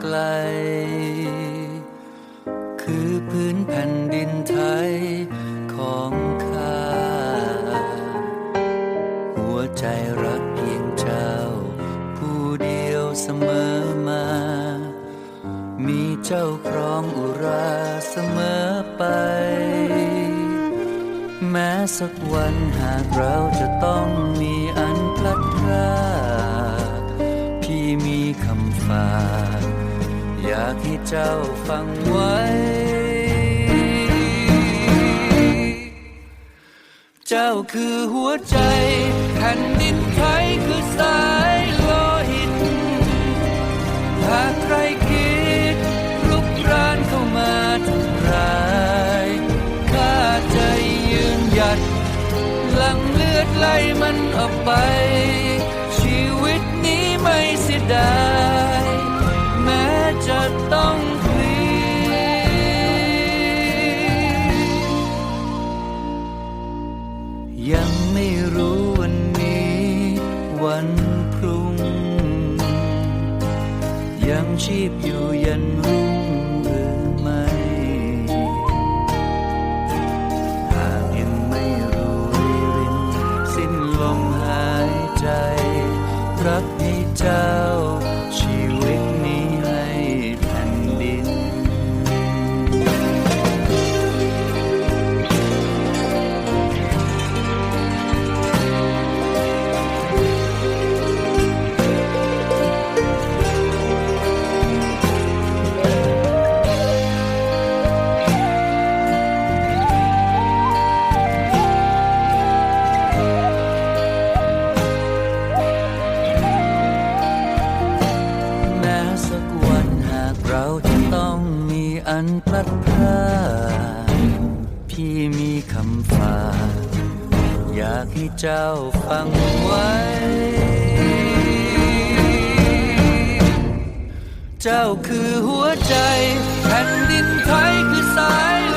ไกล คือพื้นแผ่นดินไทยของข้า หัวใจรักเพียงเจ้า ผู้เดียวเสมอมา มีเจ้าครองอุราเสมอไป แม้สักวันหากเราจะต้องมีอันพลัดพรากพี่มีคำฝากากให้เจ้าฟังไว้ เจ้าคือหัวใจแผ่นดินไทยคือสายโลหิต หากใครคิดลุกรานเข้ามาทำร้ายข้าใจยืนหยัด หลังเลือดไหลมันออกไป ชีวิตนี้ไม่เสียดาย จะต้องพลียังไม่รู้วันนี้ วันพรุ่ง ยังชีพอยู่ยันรุ่งากเราจะต้องมีอันพลัดพรากพี่มีคำฝากอยากให้เจ้าฟังไว้ เจ้าคือหัวใจ แผ่นดินไทยคือสาย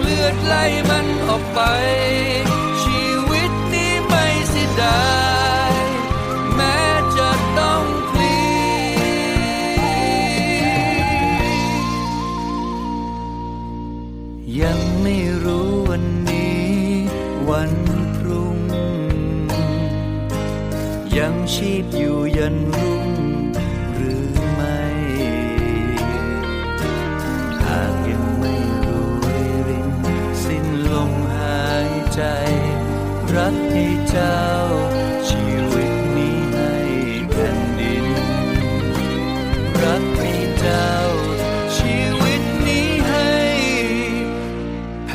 เลือดไหลมันออกไป ชีวิตนี้ไม่เสียดายแม้จะต้องพลียังไม่รู้วันนี้ วันพรุ่ง ยังชีพอยู่ยันรุ่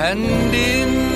ชีวิ